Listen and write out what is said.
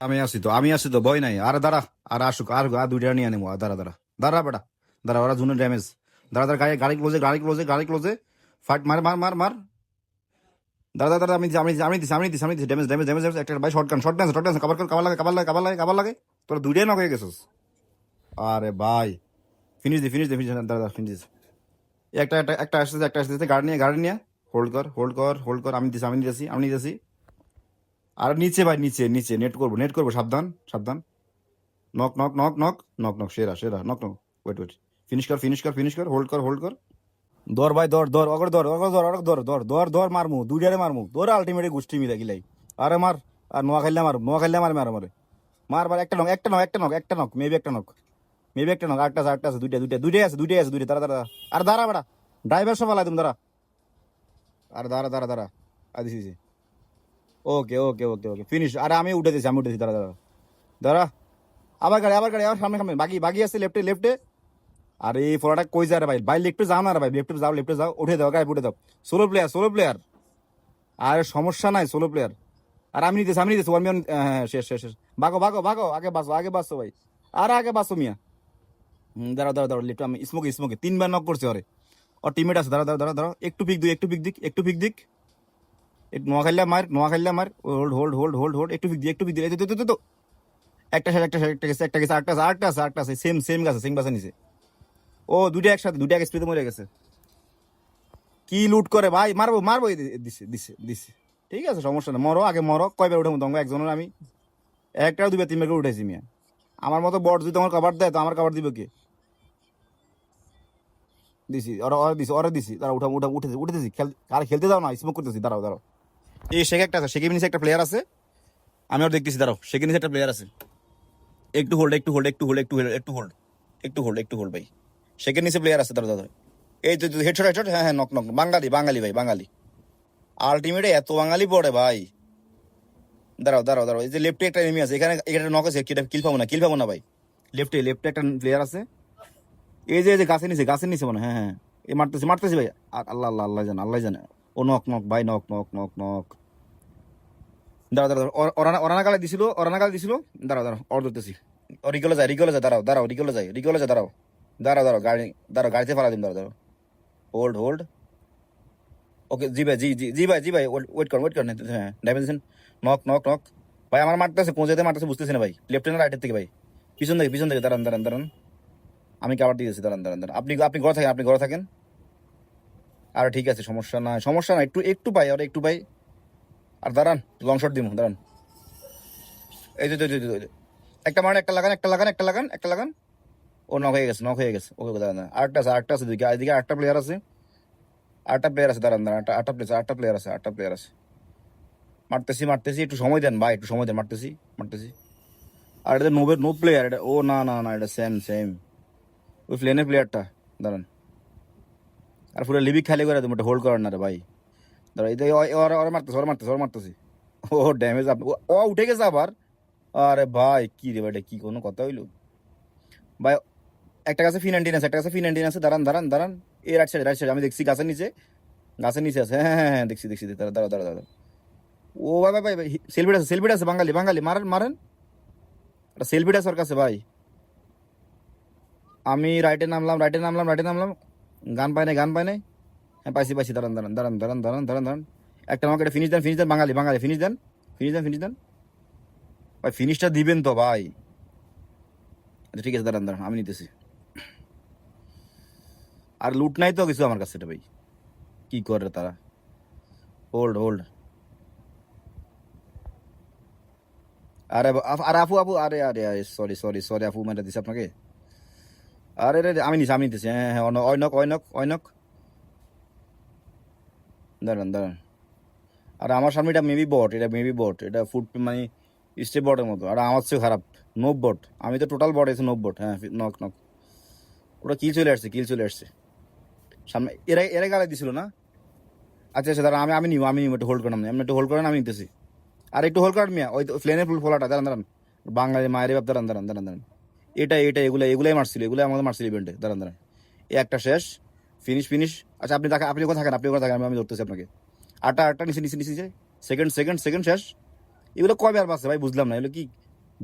আমি আছি তো, আমি আছি তো, ভয় নাই। আর দাঁড়া, আর আসুক, আর আর দুইটা নিয়ে নেব দাঁড়া দাঁড়া। দাঁড়া বেটা, দাঁড়া, ওরা জুনের ড্যামেজ দাঁড়া দাঁড়া, গাড়ি গাড়ি ক্লোজে গাড়ি ক্লোজে গাড়ি ক্লোজে ফাইট মার মার মার মার। দাঁড়া দাঁড়া আমি আমি আমি দিছি আমি দিছি আমি দিছি। ড্যামেজ ড্যামেজ ড্যামেজ একটা ভাই short gun short gun short gun কাবার কাবার লাগে কাবার লাগে কাবার লাগে কাবার লাগে। তোরা দুইটাই নক হয়ে গেছিস। আরে ভাই। ফিনিশ দি ফিনিশ দি ফিনিশ দাঁড়া ফিনিশ একটা একটা একটা আসতেছে একটা আসতেছে। গাড়ি নিয়ে গাড়ি নিয়ে। হোল্ড কর হোল্ড কর হোল্ড কর। আমি দিছি, আমি দিয়েছি আমি দিয়েছি আর নিচে ভাই, নিচে নিচে নেট করব নেট করব, সাবধান সাবধান। Knock knock knock knock knock knock সেরা সেরা knock knock wait wait finish কর ফিনিশ কর ফিনিশ কর হোল্ড কর হোল্ড কর। দর ভাই দর দর অগর দর অগর দর অগর দর দর দর দর মারমু, দুইটারে মারমু দর আলটিমেটলি গোষ্ঠী মিলে গিলাই। আরে মার, আর নোয়া খাইলে মার নোয়া খাইলে মার মার, মারে। মার মার, একটা নক একটা নক একটা নক একটা নক মেবি একটা নক মেবি একটা নক আটটা আছে আটটা আছে, দুইটা দুইটা, দুইটাই আছে দুইটাই আছে, দুইটা, দাঁড়া দাঁড়া আর দাঁড়া বেড়া ড্রাইভার সব আলাই তুমি দাঁড়া। আর দাঁড়া দাঁড়া দাঁড়া। দিছি। ওকে ওকে ওকে ওকে ফিনিশ আরে আমি উঠে দিয়েছি, আমি উঠেছি দাঁড়া দাঁড়া। দাঁড়া। আবার গাড়ি আবার গাড়ি, আবার সামনে সামনে। বাকি বাকি আছে লেফটে লেফটে আর, এই ফোরাটা কই যায় রে ভাই? ভাই লেফটে যাও না রে ভাই লেফটে যাও লেফটে যাও। উঠে দাও, গাড়ি, উঠে দাও। সোলো প্লেয়ার সোলো প্লেয়ার আর, সমস্যা নাই সোলো প্লেয়ার আর আমি নিতেছি আমি নিতেছি ওয়ান মিয়ান হ্যাঁ শেষ শেষ শেষ। ভাগো ভাগো ভাগো, আগে বাসো আগে বাসো ভাই। আর আগে বাসো মিয়া। হুম, দাঁড়াও দাঁড়াও দাঁড়াও লেফটে আমি স্মোকে স্মোকে তিনবার নক করছে ওরে। ওর টিমমেট আছে দাঁড়া দাঁড়া দাঁড়া দাঁড়াও। একটু পিক দিক, একটু পিক দিক, একটু পিক দিক। একটু নোয়া মার নোয়া মার hold hold hold hold hold একটু দি একটু পিক দি তো, তো। একটা শেষ একটা শেষ একটা গেছে একটা গেছে আটটা আছে আটটা আছে আটটা আছে সেম সেম গাছে সেম গাছে নিচে। ও দুইটা একসাথে দুইটা এক স্পিডে মরে গেছে। কি লুট করে ভাই মারবো মারবো দিছে দিছে দিছে। ঠিক আছে সমস্যা না মরো আগে মরো কয়বার উঠে মতো একজনের আমি। একটা দুইবার তিনবার করে উঠেছি মিয়া। আমার মতো বট যদি তোমার কভার দেয় তো আমার কভার দিবে কে? দিছি ওরা ওরা দিছি ওরা দিছি। তারা উঠা উঠা উঠেছি উঠেছি খেল আর খেলতে দাও না স্মোক করতেছি দাঁড়াও দাঁড়াও। এই শেখ একটা আছে শেখে নিচে একটা প্লেয়ার আছে। আমি ওর দেখতেছি দাঁড়াও শেখে নিচে একটা প্লেয়ার আছে। একটু হোল্ড একটু হোল্ড একটু হোল্ড একটু হোল্ড একটু হোল্ড একটু হোল্ড একটু হোল্ড ভাই। শেখের নিচে প্লেয়ার আছে দাঁড়া দাদা এই তো হেডশট হেডশট হ্যাঁ হ্যাঁ নক নক বাঙালি বাঙালি ভাই বাঙালি। আলটিমেটে এত বাঙালি পড়ে ভাই। দাঁড়াও দাঁড়াও দাঁড়াও এই যে লেফটে একটা এনিমি আছে এখানে এখানে নক আছে কিটা কিল পাবো না কিল পাবো না ভাই। লেফটে লেফটে একটা প্লেয়ার আছে। এই যে এই যে গাছের নিচে গাছের নিচে মনে হয়, হ্যাঁ এই মারতেছি মারতেছি ভাই। আল্লাহ আল্লাহ আল্লাহ জানে আল্লাহ জানে। ও নক নক, ভাই, নক নক নক নক। দাঁড়াও ওর- ওরানা ওরানা গালে দিছিল ওরানা গালে দিছিল। দাঁড়াও দাঁড়াও, অর ধরতেছি। রিগলে যায় রিগলে যায়, দাঁড়াও দাঁড়াও, রিগলে যায় রিগলে যায়, দাঁড়াও। দাঁড়াও দাঁড়াও, গাড়ি, দাঁড়াও, গাড়িতে ফালা দিন দাঁড়াও দাঁড়াও। হোল্ড হোল্ড ওকে জি ভাই, জি জি জি ভাই জি ভাই, ওয়েট কর ওয়েট কর হ্যাঁ ড্যামেজ নক নক নক। ভাই, আমার মারতেছে পৌঁছাতে মারতেছে বুঝতেছি না ভাই। লেফট হ্যান্ড রাইটের থেকে ভাই। পিছন থেকে পিছন থেকে, দাঁড়ান দাঁড়ান দাঁড়ান। আমি কাবার দিয়েছি, দাঁড়ান দাঁড়ান দাঁড়ান। আপনি আপনি ঘরে থাকেন, আপনি ঘরে থাকেন। আর ঠিক আছে, সমস্যা না সমস্যা না একটু একটু পাই, আর একটু পাই। আর দাঁড়ান লং শট দিব দাঁড়ান। এই যে একটা মারেন, একটা লাগান একটা লাগান একটা লাগান একটা লাগান। ও নক হয়ে গেছে নক হয়ে গেছে। ওকে দাঁড়ান। আরেকটা আছে আরেকটা আছে দিকে এদিকে আরেকটা প্লেয়ার আছে। আটটা প্লেয়ার আছে, দাঁড়ান দাঁড়ান আটটা- আটটা প্লেয়ার আটটা প্লেয়ার আছে আটটা প্লেয়ার আছে। মারতেছি মারতেছি, একটু সময় দেন, ভাই, একটু সময় দেন, মারতেছি মারতেছি। আর এটা নোবের নো প্লেয়ার এটা, ও না না না, এটা সেম সেম ওই প্লেনের প্লেয়ারটা দাঁড়ান। আর পুরো লিবি খালি করে তুমি হোল্ড করার না রে ভাই। দাঁড়া এই ওরা মারতেছে ওরা মারতেছে, ওরা মারতেছি। ও ড্যামেজ ও উঠে গেছে আবার। আরে ভাই, কি রে ভাই কি কোনো কথা হইল? ভাই, একটা কাছে ফি নাইনটিন আছে, একটা কাছে ফি নাইনটিন আছে, দাঁড়ান দাঁড়ান দাঁড়ান। এই রাইট সাইড রাইট সাইড আমি দেখছি গাছের নিচে। গাছের নিচে আছে হ্যাঁ হ্যাঁ হ্যাঁ দেখছি দেখছি দাঁড়া দাঁড়া দাঁড়া দাঁড়া ও ভাই ভাই ভাই সেলফিট আছে সেলফিট আছে, বাঙালি বাঙালি, মারেন মারেন। একটা সেলফিট আছে ওর কাছে, ভাই। আমি রাইটে নামলাম রাইটে নামলাম রাইটে নামলাম গান পাই নাই, গান পাই নাই? হ্যাঁ পাইছি পাইছি, দাঁড়ান দাঁড়ান দাঁড়ান দাঁড়ান দাঁড়ান দাঁড়ান দাঁড়ান। একটা আমাকে একটা ফিনিশ দেন ফিনিশ দেন, বাঙালি বাঙালি ফিনিশ দেন ফিনিশ দেন ফিনিশ দেন। ভাই ফিনিশটা দিবেন তো, ভাই। আচ্ছা ঠিক আছে, দাঁড়ান দাঁড়ান, আমি নিতেছি। আর লুট নাই তো কিছু আমার কাছে এটা ভাই। কি করে তারা? হোল্ড হোল্ড আরে, আফ- আরে আপু আপু আরে আরে আরে সরি সরি সরি আপু মেরে দিছে আপনাকে। আরে, রে আমি নিছি, আমি নিতেছি। হ্যাঁ হ্যাঁ অনক অয়নক অয়নক দাঁড়ান দাঁড়ান। আর আমার সামনে এটা মেবি বট এটা মেবি বট এটা ফুড মানে স্টে বটের মতো। আর আমার চেয়ে খারাপ নোব বট আমি তো টোটাল বট এসে নোব বট হ্যাঁ নক নক ওটা কিল চলে আসছে কিল চলে আসছে। সামনে, এরা এরা গালে দিছিল না? আচ্ছা আচ্ছা দাঁড়ান, আমি আমি নিব আমি নিব, একটু হোল্ড করেন আমি একটু হোল্ড করেন আমি নিতেছি। আর একটু হোল্ড করেন মিয়া, ওই প্লেনের ফুল ফোলাটা দাঁড়ান দাঁড়ান। বাঙালি মায়ের বাপ দাঁড়ান দাঁড়ান দাঁড়ান দাঁড়ান। এটা এটা এগুলো এগুলাই মারছিল এগুলো আমাদের মারছিল ইভেন্টে দাঁড়ান দাঁড়ান। এই একটা শেষ ফিনিশ ফিনিশ আচ্ছা আপনি দেখা, আপনি কোথায় থাকেন? আপনি কোথায় থাকেন? আমি- আমি ধরতেছি আপনাকে। আটটা আটটা নিচে নিচে নিচে সেকেন্ড সেকেন্ড সেকেন্ড শেষ। এগুলো কবে আর বাসে ভাই? বুঝলাম না। এগুলো কি